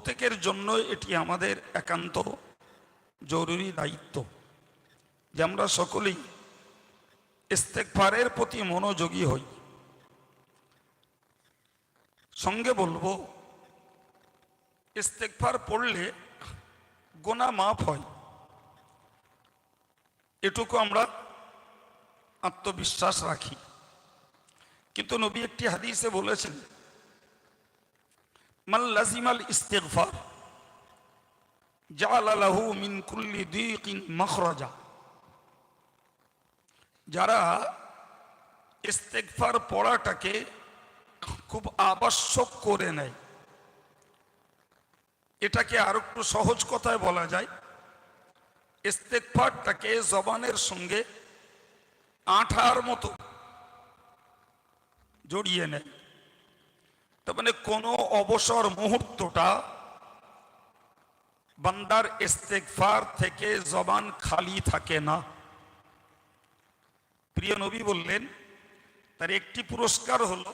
প্রত্যেকের জন্য এটি আমাদের একান্ত জরুরি দায়িত্ব যে আমরা সকলেই ইস্তেকফারের প্রতি মনোযোগী হই। সঙ্গে বলব ইস্তেকফার পড়লে গোনা মাফ হয়। এটুকু আমরা আত্মবিশ্বাস রাখি। কিন্তু নবী একটি হাদিসে বলেছেন মান লাজিমাল ইস্তেগফার, জাআলা লাহু মিন কুল্লি দীকিন মাখরাজা। যারা ইস্তেগফার পড়াটাকে খুব আবশ্যক করে নেয়, এটাকে আর একটু সহজ কথায় বলা যায়, ইস্তেগফারটাকে জবানের সঙ্গে আঠার মতো জড়িয়ে নেয়। তার মানে কোনো অবসর মুহূর্তটা বান্দার ইস্তেগফার থেকে জবান খালি থাকে না। প্রিয় নবী বললেন, তার একটি পুরস্কার হলো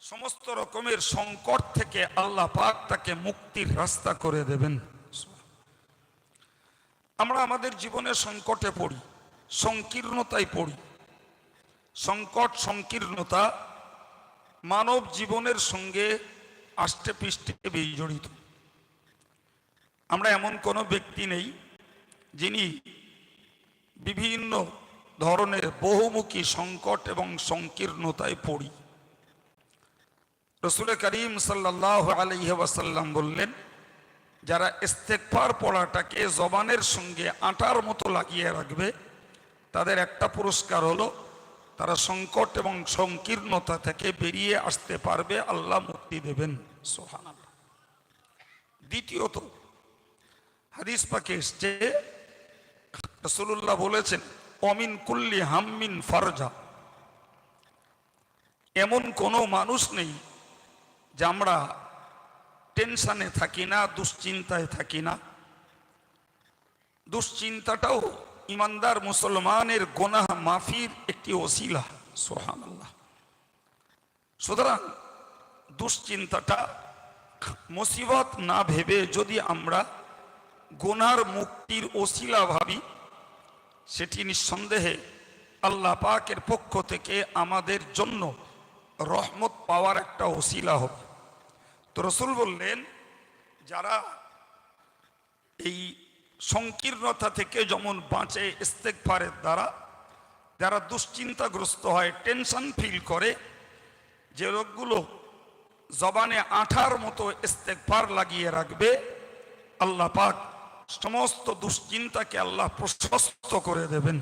সমস্ত রকমের সংকট থেকে আল্লাহ পাক তাকে মুক্তির রাস্তা করে দেবেন। আমরা আমাদের জীবনে সংকটে পড়ি, সংকীর্ণতায় পড়ি। সংকট, সংকীর্ণতা মানব জীবনের সঙ্গে আষ্টে পৃষ্ঠে জড়িত। আমরা এমন কোনো ব্যক্তি নেই যিনি বিভিন্ন ধরনের বহুমুখী সংকট এবং সংকীর্ণতায় পড়ি। রসুল করিম সাল্লাহ আলহি ওয়াসাল্লাম বললেন, যারা ইস্তেকফার পড়াটাকে জবানের সঙ্গে আটার মতো লাগিয়ে রাখবে, তাদের একটা পুরস্কার হলো তারা সংকট এবং সংকীর্ণতা থেকে বেরিয়ে আসতে পারবে, আল্লাহ মুক্তি দেবেন। সোহান দ্বিতীয়ত, হাদিস পাকে এসছে রসুল্লাহ বলেছেন অমিন কুল্লি হাম্মিন ফারজা। এমন কোনো মানুষ নেই যে আমরা টেনশানে থাকি না, দুশ্চিন্তায় থাকি না। দুশ্চিন্তাটাও ইমানদার মুসলমানের গোনাহ মাফির একটি ওসিলা সোহান আল্লাহ সুতরাং দুশ্চিন্তাটা মুসিবত না ভেবে যদি আমরা গোনার মুক্তির ওসিলা ভাবি, সেটি নিঃসন্দেহে আল্লাহ পাকের পক্ষ থেকে আমাদের জন্য রহমত পাওয়ার একটা ওসিলা হবে। তো রসুল বললেন, যারা এই সংকীর্ণতা থেকে যেমন বাঁচে ইস্তেকফারের দ্বারা, যারা দুশ্চিন্তাগ্রস্ত হয় টেনশন ফিল করে, যে লোকগুলো জবানে আঠার মতো ইস্তেকফার লাগিয়ে রাখবে, আল্লাহ পাক সমস্ত দুশ্চিন্তাকে আল্লাহ প্রশস্ত করে দেবেন।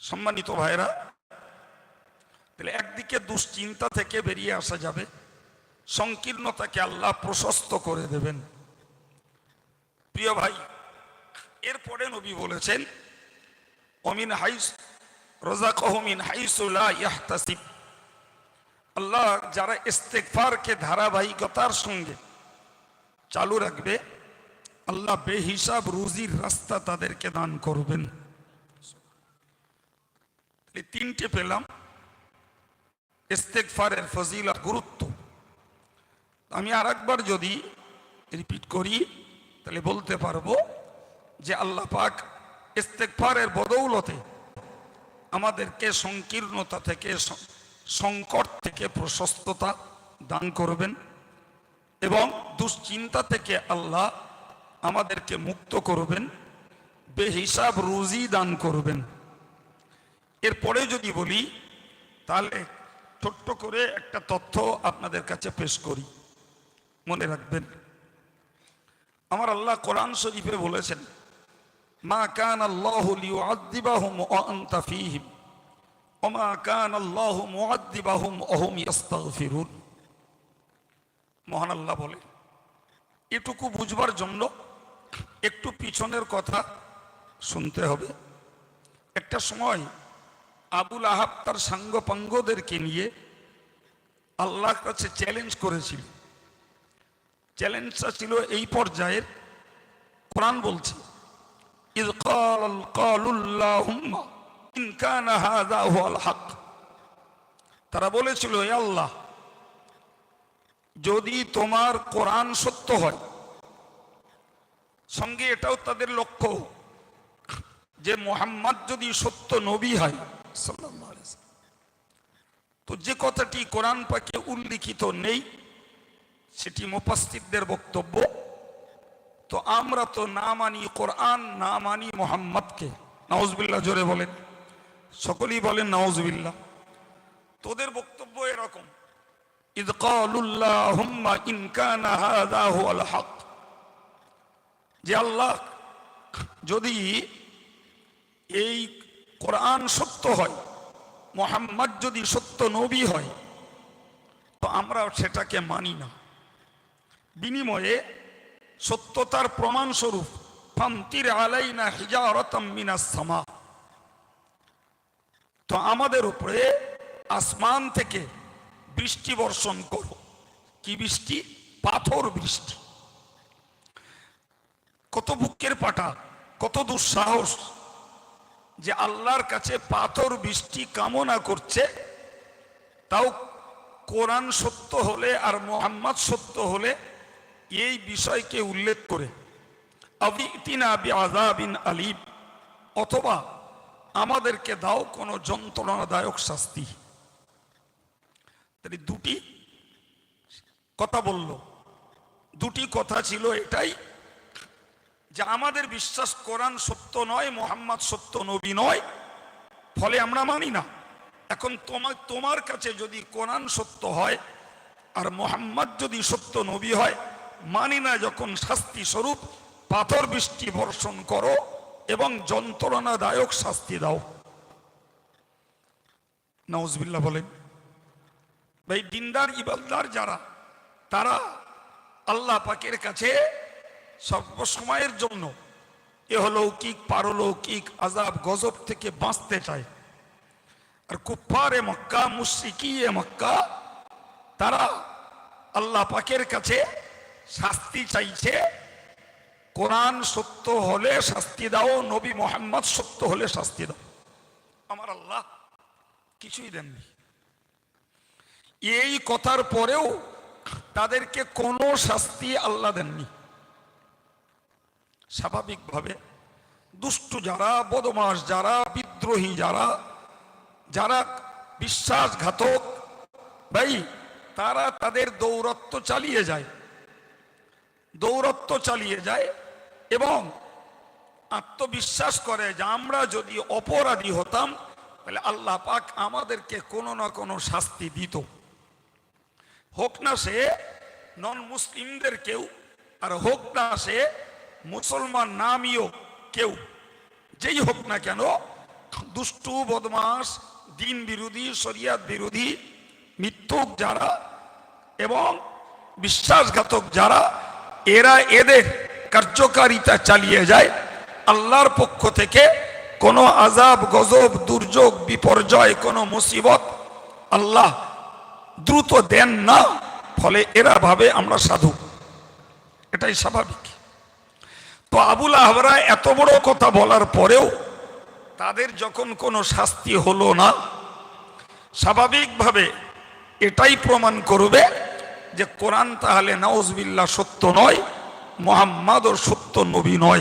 সম্মানিত ভাইরা তাহলে একদিকে দুশ্চিন্তা থেকে বেরিয়ে আসা যাবে, সংকীর্ণতাকে আল্লাহ প্রশস্ত করে দেবেন। প্রিয় ভাই, এরপরে নবী বলেছেন, অমিন হাইস রোজা কহমিন হাইসুল্লাহ আল্লাহ যারা ইস্তেকফারকে ধারাবাহিকতার সঙ্গে চালু রাখবে, আল্লাহ বেহিসাব রুজির রাস্তা তাদেরকে দান করবেন। তিনটে পেলাম। ইস্তেকফারের ফজিলা গুরুত্ব। আমি আর যদি রিপিট করি তাহলে বলতে পারব যে আল্লাহ পাক ইস্তেকফারের বদৌলতে আমাদেরকে সংকীর্ণতা থেকে, সংকট থেকে প্রশস্ততা দান করবেন এবং দুশ্চিন্তা থেকে আল্লাহ আমাদেরকে মুক্ত করবেন, বেহিসাব রুজি দান করবেন। এরপরে যদি বলি, তাহলে ছোট্ট করে একটা তথ্য আপনাদের কাছে পেশ করি। মনে রাখবেন। আমার আল্লাহ কোরআন শরীফে বলেছেন, মা কান আল্লাহ লিউআযিবাহুম ওয়া আনতা ফীহিম, ওয়া কান আল্লাহু মুআযিবাহুম ওয়া হুম ইস্তাগফিরুন মহান আল্লাহ বলে, এটুকু বুঝবার জন্য একটু পিছনের কথা শুনতে হবে। একটা সময় আবুল আহাব তার সাঙ্গপাঙ্গদেরকে নিয়ে আল্লাহর কাছে চ্যালেঞ্জ করেছিল। চ্যালেঞ্জটা ছিল এই পর্যায়ের কোরআন বলছে إذ قال قالوا اللهم إن كان هذا هو الحق তারা বলেছিল হে আল্লাহ যদি তোমার কোরআন সত্য হয় সঙ্গে এটাও তাদের লক্ষ্য যে মোহাম্মদ যদি সত্য নবী হয় সাল্লাল্লাহু আলাইহি ওয়াসাল্লাম, তো যে কথাটি কোরআন পাকে উল্লিখিত নেই সেটি মুফাসসিরদের বক্তব্য। তো আমরা তো না মানি কোরআন, না মানি মোহাম্মদকে। নওয়াজবিল্লাহ জোরে বলেন। সকলেই বলেন নওয়াজবিল্লাহ তোদের বক্তব্য এরকম। যে আল্লাহ, যদি এই কোরআন সত্য হয়, মোহাম্মদ যদি সত্য নবী হয়, তো আমরা সেটাকে মানি না। বিনিময়ে সত্যতার প্রমাণ স্বরূপ ফামতির আলাইনা হিজারতাম মিনাস সামা। তো আমাদের উপরে আসমান থেকে বৃষ্টি বর্ষণ করো। কি বৃষ্টি? পাথর বৃষ্টি। কত বুকের পাটা, কত দুঃসাহস যে আল্লাহর কাছে পাথর বৃষ্টি কামনা করছে। তাও কোরআন সত্য হলে আর মোহাম্মদ সত্য হলে এই বিষয়কে উল্লেখ করে, আবিতিনা আলিম অথবা, আমাদেরকে দাও কোনো যন্ত্রণাদায়ক শাস্তি তাহলে দুটি কথা বলল। দুটি কথা ছিল এটাই, যে আমাদের বিশ্বাস কোরআন সত্য নয়, মোহাম্মদ সত্য, নবী নয়, ফলে আমরা মানি না। এখন তোমার তোমার কাছে যদি কোরআন সত্য হয়, আর মোহাম্মদ যদি সত্য, নবী হয় মানি না যখন শাস্তি স্বরূপ পাথর বৃষ্টি বর্ষণ করো এবং যন্ত্রণাদায়ক শাস্তি দাও। নওয়াজবিল্লাহ বলেন, ভাই, দিনদার ইবালদার যারা, তারা আল্লাহ পাকের কাছে সর্বসময়ের জন্য এ এহলৌকিক পারলৌকিক আজাব গজব থেকে বাঁচতে চায়। আর কুফারে মক্কা মুশরিকি এ মক্কা, তারা আল্লাহ পাকের কাছে শাস্তি চাইছে। কোরআন সত্য হলে শাস্তি দাও, নবী মোহাম্মদ সত্য হলে শাস্তি দাও। আমার আল্লাহ কিছুই দেননি। এই কথার পরেও তাদেরকে কোনো শাস্তি আল্লাহ দেননি। স্বাভাবিকভাবে দুষ্টু যারা বদমাস যারা, বিদ্রোহী যারা যারা বিশ্বাসঘাতক, ভাই, তারা তাদের দৌরত্ব চালিয়ে যায়। দৌরত্ব চালিয়ে যায় এবং আত্মবিশ্বাস করে যে আমরা যদি অপরাধী হতাম, তাহলে আল্লাহ পাক আমাদেরকে কোনো না কোনো শাস্তি দিত। হোক না সে নন মুসলিমদের কেউ, আর হোক না সে মুসলমান নামীয় কেউ, যেই হোক না কেন, দুষ্টু বদমাস দিন বিরোধী, শরিয়াত বিরোধী, মিথ্যুক যারা এবং বিশ্বাসঘাতক যারা এরা এদের কার্যকারিতা চালিয়ে যায়। আল্লাহর পক্ষ থেকে কোনো আজাব গজব, দুর্যোগ, বিপর্যয়, কোনো মুসিবত আল্লাহ দ্রুত দেন না, ফলে এরা ভাবে আমরা সাধু। এটাই স্বাভাবিক। তো আবুল আহবরা এত বড় কথা বলার পরেও তাদের যখন কোনো শাস্তি হলো না, স্বাভাবিকভাবে এটাই প্রমাণ করবে যে কোরআন তাহলে নওয়াজ সত্য নয় মোহাম্মদও সত্য নবী নয়।